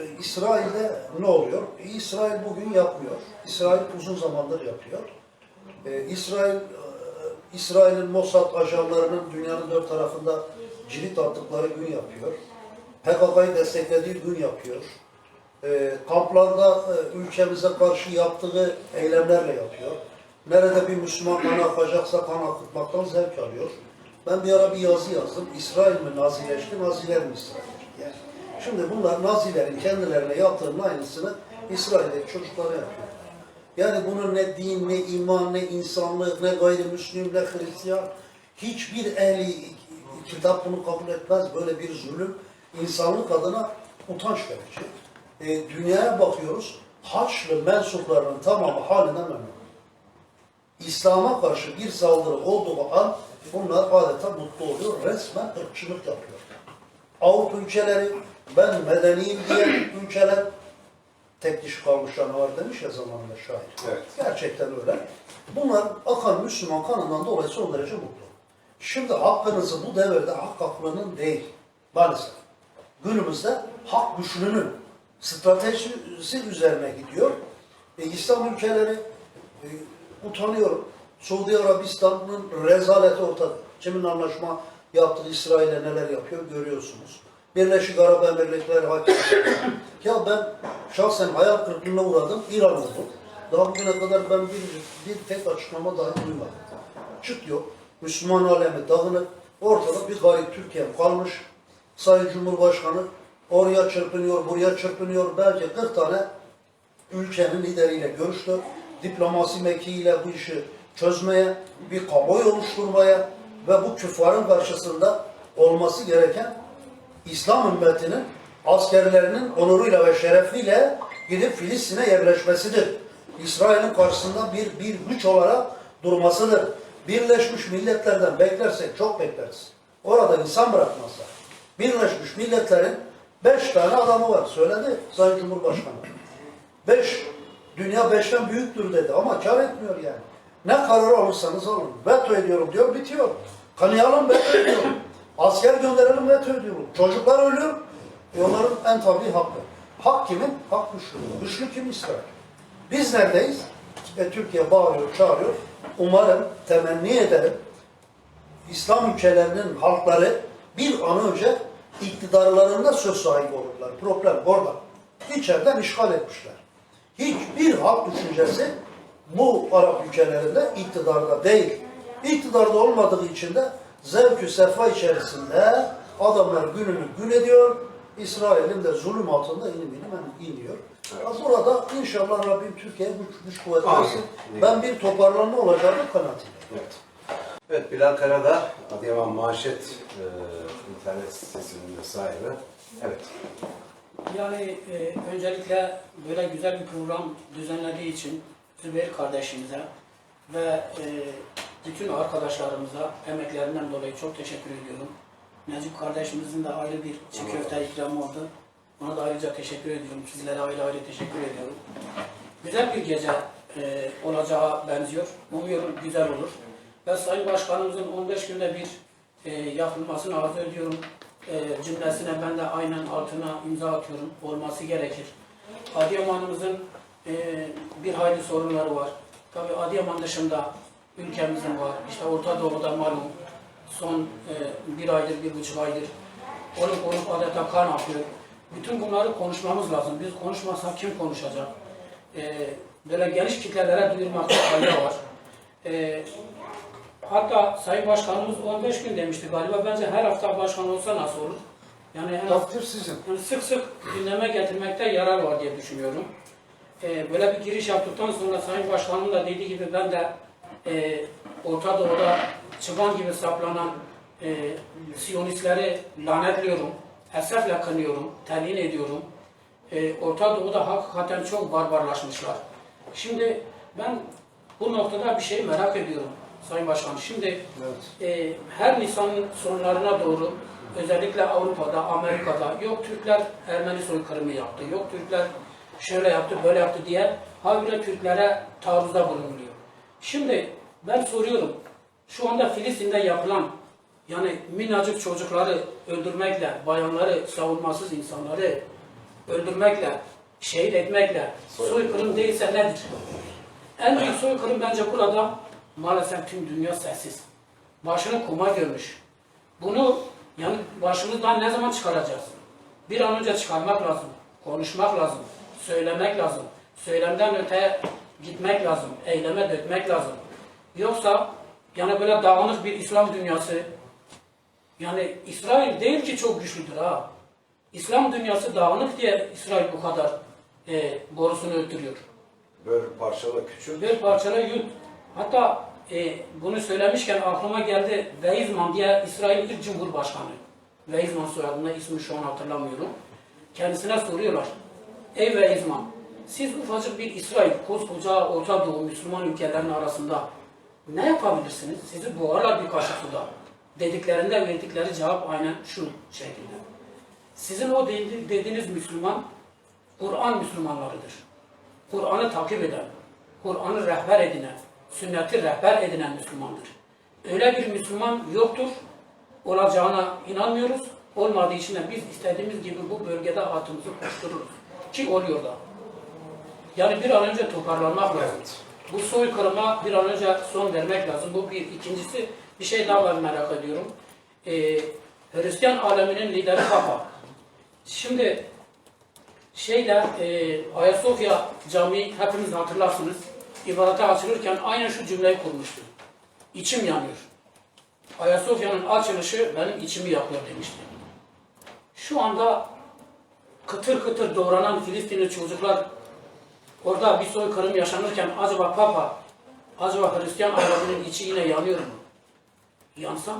e, İsrail'de ne oluyor? İsrail bugün yapmıyor. İsrail uzun zamandır yapıyor. E, İsrail, e, İsrail'in Mossad ajanlarının dünyanın dört tarafında cirit attıkları gün yapıyor. PKK'yı desteklediği gün yapıyor. E, kamplarda e, ülkemize karşı yaptığı eylemlerle yapıyor. Nerede bir Müslüman kan akacaksa kan akıtmaktan zevk alıyor. Ben bir ara bir yazı yazdım. İsrail mi nazileşti, naziler mi İsrail'leşti? Şimdi bunlar nazilerin kendilerine yaptığının aynısını İsrail'deki çocuklara yapıyor. Yani bunun ne din, ne iman, ne insanlık, ne gayrimüslim, ne Hristiyan hiçbir ehli kitap bunu kabul etmez. Böyle bir zulüm insanlık adına utanç verici. E, dünyaya bakıyoruz, Haçlı mensuplarının tamamı halinden memnun. İslam'a karşı bir saldırı olduğu an bunlar adeta mutlu oluyor. Resmen ırkçılık yapıyor. Avrupa ülkeleri, ben medeniyim diye ülkeler tek diş kalmış canavar demiş ya zamanında şair. Evet. Gerçekten öyle. Bunlar akan Müslüman kanından dolayı son derece mutlu. Şimdi hakkınızı bu devirde hak haklının değil. Maalesef. Günümüzde hak güçlünün stratejisi üzerine gidiyor. E, İslam ülkeleri e, utanıyorum. Suudi Arabistan'ın rezaleti ortada. Kimin anlaşma yaptığı İsrail'e neler yapıyor görüyorsunuz. Birleşik Arap Emirlikleri hakim. ya ben şahsen hayal kırıklığına uğradım. İran oldum. Daha bugüne kadar ben bir, bir tek açıklama dahi duymadım. Çıt yok. Müslüman alemi dağınık. Ortada bir garip Türkiye kalmış. Sayın Cumhurbaşkanı oraya çırpınıyor, buraya çırpınıyor. Belki 40 tane ülkenin lideriyle görüştü. Diplomasi mekiğiyle bu işi çözmeye, bir kamuoyu oluşturmaya ve bu küffarın karşısında olması gereken İslam ümmetinin askerlerinin onuruyla ve şerefiyle gidip Filistin'e yerleşmesidir. İsrail'in karşısında bir, bir güç olarak durmasıdır. Birleşmiş Milletler'den beklersek çok bekleriz. Orada insan bırakmazlar. Birleşmiş Milletler'in beş tane adamı var. Söyledi Sayın Cumhurbaşkanı. Beş. Dünya beşten büyüktür dedi ama kar etmiyor yani. Ne karar alırsanız alın. Veto ediyorum diyor, bitiyor. Kanayalım veto ediyorum. Asker gönderelim veto ediyorum. Çocuklar ölüyor. E onların en tabii hakkı. Hak kimin? Hak güçlü. Güçlü kim? İsrail. Biz neredeyiz? E, Türkiye bağırıyor, çağırıyor. Umarım, temenni ederim İslam ülkelerinin halkları bir an önce iktidarlarında söz sahibi olurlar. Problem orada. İçeriden işgal etmişler. Hiçbir halk düşüncesi bu Arap ülkelerinde iktidarda değil. İktidarda olmadığı için de zevk-ü sefa içerisinde adamlar gününü gün ediyor. İsrail'in de zulüm altında inim inim iniyor. Burada inşallah Rabbim Türkiye'ye güç, güç kuvvet versin. Ben bir toparlanma olacağını kanaatindeyim. Evet. Evet, Bilal Karadağ, Adıyaman Manşet e, internet sitesinin de sahibi. Evet. Yani e, öncelikle böyle güzel bir program düzenlediği için Zübeyir kardeşimize ve e, bütün arkadaşlarımıza emeklerinden dolayı çok teşekkür ediyorum. Necip kardeşimizin de ayrı bir çiğ köfte ikramı oldu. Ona da ayrıca teşekkür ediyorum. Sizlere ayrı ayrı teşekkür ediyorum. Güzel bir gece e, olacağı benziyor. Umuyorum güzel olur. Ve Sayın Başkanımızın 15 günde bir e, yapılmasını arzu ediyorum. E, cümlesine ben de aynen altına imza atıyorum. Olması gerekir. Adıyaman'ımızın e, bir hayli sorunları var. Tabii Adıyaman dışında ülkemizin var. İşte Orta Doğu'da malum son e, bir aydır, bir buçuk aydır olup olup adeta kan akıyor. Bütün bunları konuşmamız lazım. Biz konuşmazsak kim konuşacak? E, böyle geniş kitlelere duyurmakta fayda var. E, hatta Sayın Başkanımız 15 gün demişti galiba. Bence her hafta başkan olsa nasıl olur? Yani en az sizin. yani sık sık gündeme getirmekte yarar var diye düşünüyorum. Ee, böyle bir giriş yaptıktan sonra Sayın Başkanım da dediği gibi ben de e, Orta Doğu'da çıban gibi saplanan e, Siyonistleri lanetliyorum, esefle kınıyorum, telin ediyorum. E, Orta Doğu'da hakikaten çok barbarlaşmışlar. Şimdi ben bu noktada bir şey merak ediyorum Sayın Başkan. Şimdi Evet. e, her Nisan'ın sonlarına doğru özellikle Avrupa'da, Amerika'da yok Türkler Ermeni soykırımı yaptı, yok Türkler şöyle yaptı, böyle yaptı diye habire Türklere taarruzda bulunuluyor. Şimdi ben soruyorum, şu anda Filistin'de yapılan yani minnacık çocukları öldürmekle, bayanları, savunmasız insanları öldürmekle, şehit etmekle soykırım değilse nedir? En büyük soykırım bence burada maalesef tüm dünya sessiz. Başını kuma görmüş. Bunu yani başımızdan ne zaman çıkaracağız? Bir an önce çıkarmak lazım. Konuşmak lazım. Söylemek lazım. Söylemden öteye gitmek lazım. Eyleme dökmek lazım. Yoksa yani böyle dağınık bir İslam dünyası yani İsrail değil ki çok güçlüdür ha. İslam dünyası dağınık diye İsrail bu kadar e, borusunu öldürüyor. Böyle parçala küçül. Bir parçala yut. Hatta e, bunu söylemişken aklıma geldi Weizmann diye İsrail ilk Cumhurbaşkanı. Weizmann soyadında ismini şu an hatırlamıyorum. Kendisine soruyorlar. Ey Weizmann, siz ufacık bir İsrail, koskoca Orta Doğu Müslüman ülkelerinin arasında ne yapabilirsiniz? Sizi boğarlar bir kaşık suda. Dediklerinde verdikleri cevap aynen şu şekilde. Sizin o dedi- dediğiniz Müslüman, Kur'an Müslümanlarıdır. Kur'an'ı takip eden, Kur'an'ı rehber edinen, sünneti rehber edinen Müslümandır. Öyle bir Müslüman yoktur, olacağına inanmıyoruz. Olmadığı için de biz istediğimiz gibi bu bölgede atımızı koştururuz. Ki oluyor da. Yani bir an önce toparlanmak lazım. Evet. Bu soykırıma bir an önce son vermek lazım. Bu bir. İkincisi bir şey daha var merak ediyorum. Ee, Hristiyan aleminin lideri Papa. Şimdi şeyde e, Ayasofya Camii hepiniz hatırlarsınız. İbadete açılırken aynen şu cümleyi kurmuştu. İçim yanıyor. Ayasofya'nın açılışı benim içimi yakıyor demişti. Şu anda kıtır kıtır doğranan Filistinli çocuklar orada bir soykırım yaşanırken acaba Papa, acaba Hristiyan aleminin içi yine yanıyor mu? Yansa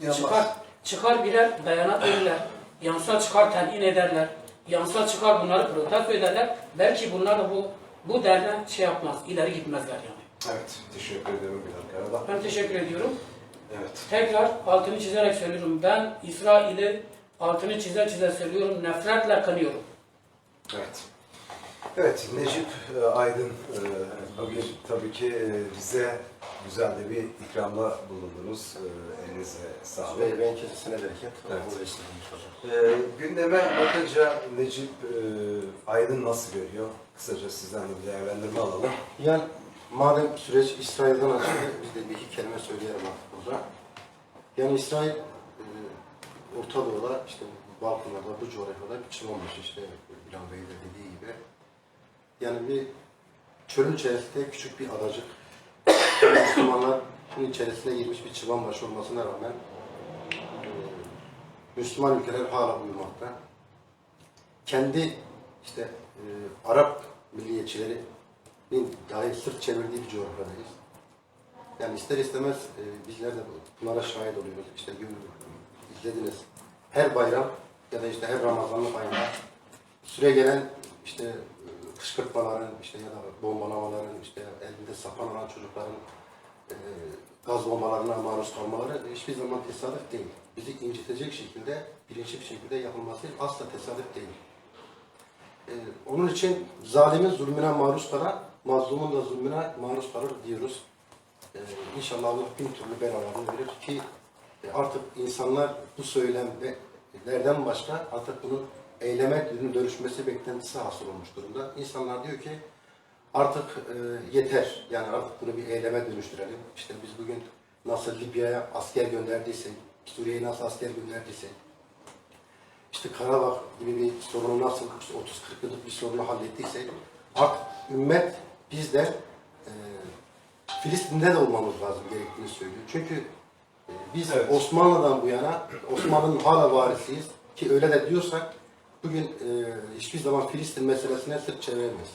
Yanmaz. çıkar, çıkar birer beyanat verirler. Yansa çıkar telin ederler. Yansa çıkar bunları protesto ederler. Belki bunlar da bu bu derden şey yapmaz, ileri gitmezler yani. Evet. Teşekkür ederim Bilal Karadağ. Ben teşekkür ediyorum. Evet. Tekrar altını çizerek söylüyorum. Ben İsrail'i altını çize çize söylüyorum. Nefretle kınıyorum. Evet. Evet, Necip e, Aydın e, bugün tabii ki e, bize güzel de bir ikramda bulundunuz. Elinize sağlık. Ve ben kesesine bereket. Evet. Bu vesile inşallah. E, gündeme bakınca Necip Aydın nasıl görüyor? Kısaca sizden de bir değerlendirme alalım. Yani madem süreç İsrail'den açıldı, biz de bir iki kelime söyleyelim artık burada. Yani İsrail, Orta Doğu'da, işte Balkanlarda, bu coğrafyada bir olmuş işte Bilal Bey de dediği gibi. Yani bir çölün içerisinde küçük bir adacık. Müslümanlar bunun içerisine girmiş bir çıban başı olmasına rağmen e, Müslüman ülkeler hala uyumakta. Kendi işte e, Arap milliyetçilerinin dahi sırt çevirdiği bir coğrafyadayız. Yani ister istemez e, bizler de bunlara şahit oluyoruz. İşte izlediniz. Her bayram ya da işte her Ramazanlık ayında süre gelen işte kışkırtmaların işte ya da bombalamaların işte elinde sapan olan çocukların e, gaz bombalarına maruz kalmaları hiçbir zaman tesadüf değil. Bizi incitecek şekilde, bilinçli bir şekilde yapılması asla tesadüf değil. Ee, onun için zalimin zulmüne maruz kalan, mazlumun da zulmüne maruz kalır diyoruz. Ee, inşallah Allah bin türlü belalarını verir ki e, artık insanlar bu söylemlerden başka artık bunun eyleme dönüşmesi beklentisi hasıl olmuş durumda. İnsanlar diyor ki artık e, yeter. Yani artık bunu bir eyleme dönüştürelim. İşte biz bugün nasıl Libya'ya asker gönderdiysek, Suriye'ye nasıl asker gönderdiysek, işte Karabağ gibi bir sorunu nasıl işte 30-40 yıllık bir sorunu hallettiysek artık ümmet bizler e, Filistin'de de olmamız lazım gerektiğini söylüyor. Çünkü e, biz Evet. Osmanlı'dan bu yana Osmanlı'nın hala varisiyiz ki öyle de diyorsak bugün e, hiçbir zaman Filistin meselesine sırt çeviremeyiz.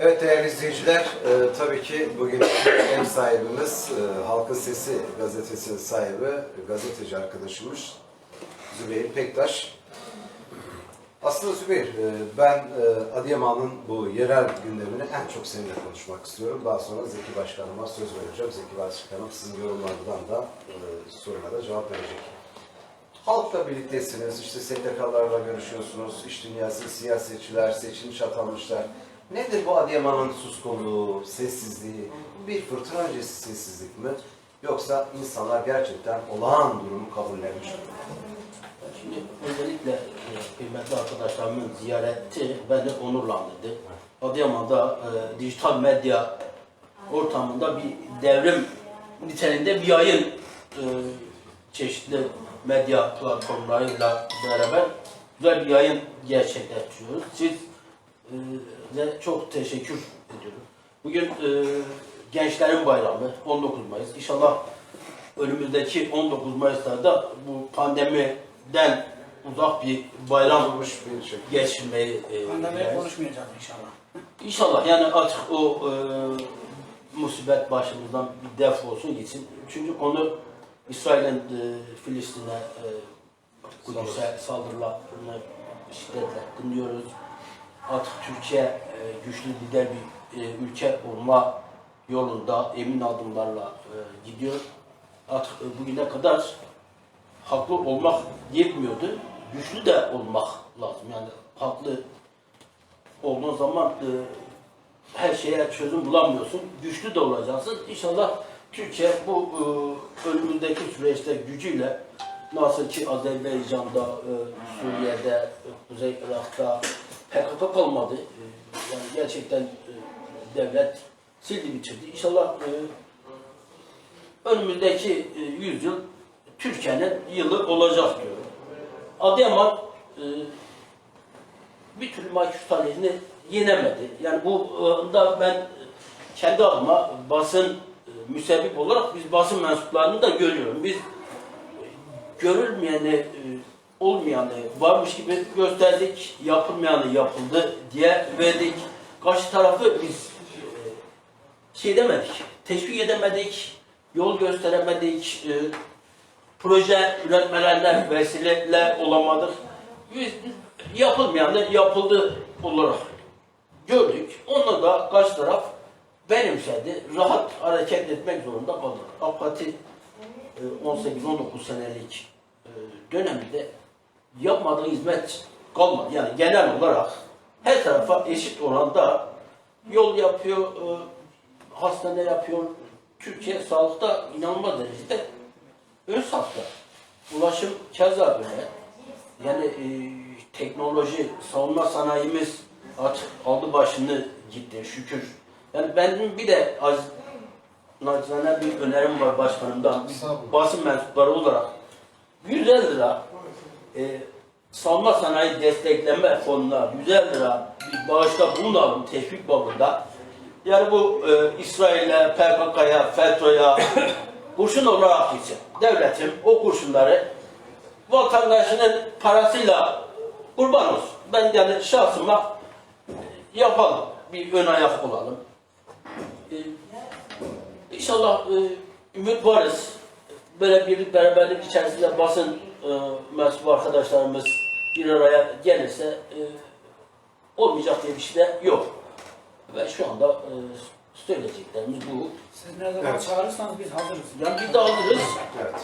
Evet değerli izleyiciler, e, tabii ki bugün ev sahibimiz, e, Halkın Sesi gazetesinin sahibi, gazeteci arkadaşımız Zübeyir Pektaş. Aslında Zübeyir, e, ben e, Adıyaman'ın bu yerel gündemini en çok seninle konuşmak istiyorum. Daha sonra Zeki Başkanıma söz vereceğim. Zeki Başkanım sizin yorumlarından da e, soruna da cevap verecek. Halkla birliktesiniz, işte STK'larla görüşüyorsunuz, iş dünyası, siyasetçiler, seçilmiş atanmışlar. Nedir bu Adıyaman'ın suskunluğu, sessizliği? Bir fırtına öncesi sessizlik mi? Yoksa insanlar gerçekten olağan durumu kabullenmiş mi? Şimdi özellikle e, kıymetli arkadaşlarımın ziyareti beni onurlandırdı. Adıyaman'da e, dijital medya ortamında bir devrim niteliğinde bir yayın e, çeşitli medya platformlarıyla beraber güzel bir yayın gerçekleştiriyoruz. Siz de çok teşekkür ediyorum. Bugün e, Gençlerin Bayramı 19 Mayıs. İnşallah önümüzdeki 19 Mayıs'ta da bu pandemiden uzak bir bayram geçirmeyi e, Pandemiyi dileriz. konuşmayacağız inşallah. İnşallah yani artık o e, musibet başımızdan bir def olsun gitsin. Üçüncü konu İsrail'in e, Filistin'e e, Kudüs'e saldırılarını şiddetle kınıyoruz. Artık Türkiye e, güçlü lider bir e, ülke olma yolunda emin adımlarla e, gidiyor. Artık e, bugüne kadar haklı olmak yetmiyordu. Güçlü de olmak lazım. Yani haklı olduğun zaman e, her şeye çözüm bulamıyorsun. Güçlü de olacaksın. İnşallah Türkiye bu e, önümüzdeki süreçte gücüyle nasıl ki Azerbaycan'da, e, Suriye'de, e, Kuzey Irak'ta PKK kalmadı. E, yani gerçekten e, devlet sildi bitirdi. İnşallah e, önümüzdeki e, yüzyıl Türkiye'nin yılı olacak diyorum. Adıyaman e, bir türlü mahkus talihini yenemedi. Yani bu e, da ben kendi adıma basın müsebbip olarak biz basın mensuplarını da görüyorum. Biz görülmeyeni, e, olmayanı varmış gibi gösterdik, yapılmayanı yapıldı diye verdik. Karşı tarafı biz e, şey demedik, teşvik edemedik, yol gösteremedik, e, proje üretmelerine vesile olamadık. Biz yapılmayanı yapıldı olarak gördük. Onu da karşı taraf benimsedi. Rahat hareket etmek zorunda kaldık. E, 18-19 senelik e, döneminde yapmadığı hizmet kalmadı. Yani genel olarak her tarafa eşit oranda yol yapıyor, e, hastane yapıyor. Türkiye sağlıkta inanılmaz derecede ön safta. Ulaşım keza böyle. Yani e, teknoloji, savunma sanayimiz artık aldı başını gitti şükür. Yani benim bir de az nacizane bir önerim var başkanımdan. Basın mensupları olarak 150 lira e, savunma sanayi destekleme fonuna 150 lira bir bağışta bulunalım teşvik babında. Yani bu e, İsrail'e, PKK'ya, FETÖ'ye kurşun olarak gitsin. Devletim o kurşunları vatandaşının parasıyla kurban olsun. Ben yani şahsıma yapalım. Bir ön ayak olalım. Ee, inşallah e, ümit varız. Böyle birlik beraberlik içerisinde basın e, mensubu arkadaşlarımız bir araya gelirse e, olmayacak diye bir şey de yok. Ve şu anda e, söyleyeceklerimiz bu. Siz ne zaman Evet. çağırırsanız biz hazırız. Yani biz de alırız. Evet.